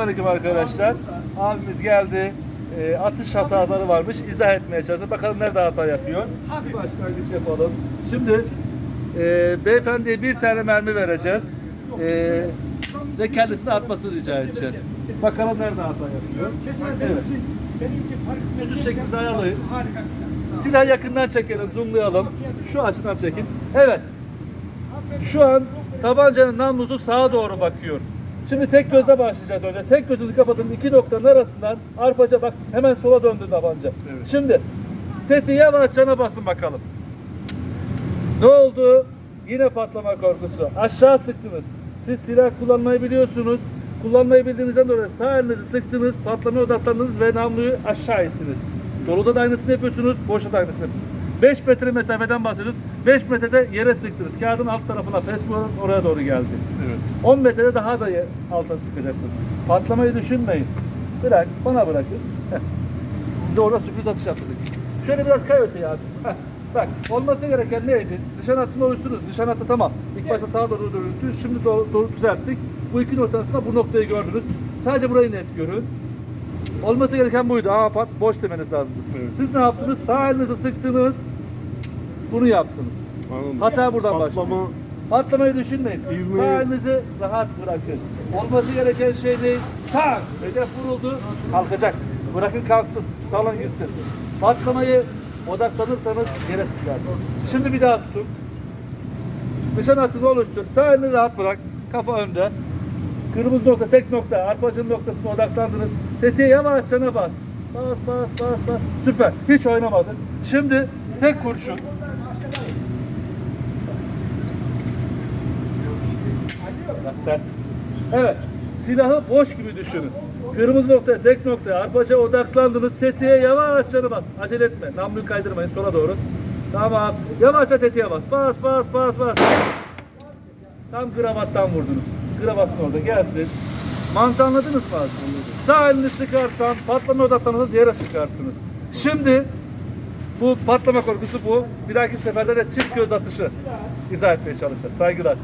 Aleyküm arkadaşlar. Abimiz geldi. E, atış hataları varmış. İzah etmeye çalışıyor. Bakalım nerede hata yapıyor. Bir başlangıç yapalım. Şimdi e, beyefendiye bir tane mermi vereceğiz. E, ve kendisine atmasını rica edeceğiz. Bakalım nerede hata yapıyor. Evet. Düz şeklinde ayarlayın. Silah yakından çekelim, zoomlayalım. Şu açıdan çekin. Evet. Şu an tabancanın namlusu sağa doğru bakıyor. Şimdi tek gözle başlayacağız önce. Tek gözünü kapatın iki noktanın arasından arpaca bak hemen sola döndü tabanca. Şimdi tetiğe yavaşça basın bakalım. Ne oldu? Yine patlama korkusu. Aşağı sıktınız. Siz silah kullanmayı biliyorsunuz. Kullanmayı bildiğinizden dolayı sağ elinizi sıktınız, patlamaya odaklandınız ve namluyu aşağı ittiniz. Doluda da aynısını yapıyorsunuz, boşta da aynısını yapıyorsunuz. 5 metre mesafeden bahsediyoruz. 5 metrede yere sıktınız. Kağıdın alt tarafına, Facebook'un oraya doğru geldi. Evet. 10 metrede daha da alta sıkacaksınız. Patlamayı düşünmeyin. Bırak, bana bırakın. Heh. Size orada sürpriz atış yaptırdık. Şöyle biraz kay öteye abi. Heh. Bak, olması gereken neydi? Nişan hattını oluşturdunuz. Nişan hattı tamam. İlk başta sağa doğru dönüldü. Şimdi doğru, doğru düzelttik. Bu iki nokta arasında bu noktayı gördünüz. Sadece burayı net görün. Olması gereken buydu. Ama pat, boş demeniz lazım. Evet. Siz ne yaptınız? Sağ elinizi sıktınız. Bunu yaptınız. Anladım. Hata buradan Patlama başlıyor. Patlamayı düşünmeyin. İvmeyi- Sağ elinizi rahat bırakın. Olması gereken şey değil. Tak! Hedef vuruldu. Kalkacak. Bırakın kalksın. Salın gitsin. Patlamayı odaklanırsanız yere sıkar. Şimdi bir daha tutun. Nişan hattını oluştur. Sağ elini rahat bırak. Kafa önde. Kırmızı nokta, tek nokta. Arpacının noktasına odaklandınız. Tetiğe yavaşça bas. Bas, bas, bas, bas. Süper. Hiç oynamadın. Şimdi tek kurşun. Biraz sert. Evet. Silahı boş gibi düşünün. Kırmızı noktaya, tek noktaya, arpaca odaklandınız. Tetiğe yavaşça bas. Acele etme. Namluyu kaydırmayın sola doğru. Tamam. Yavaşça tetiğe bas. Bas, bas, bas, bas. Tam kravattan vurdunuz. Kravatın orada gelsin. Mantı anladınız mı abi? Sağ elini sıkarsan patlama odaklanırsanız yere sıkarsınız. Şimdi bu patlama korkusu bu. Bir dahaki seferde de çift göz atışı izah etmeye çalışacağız. Saygılar.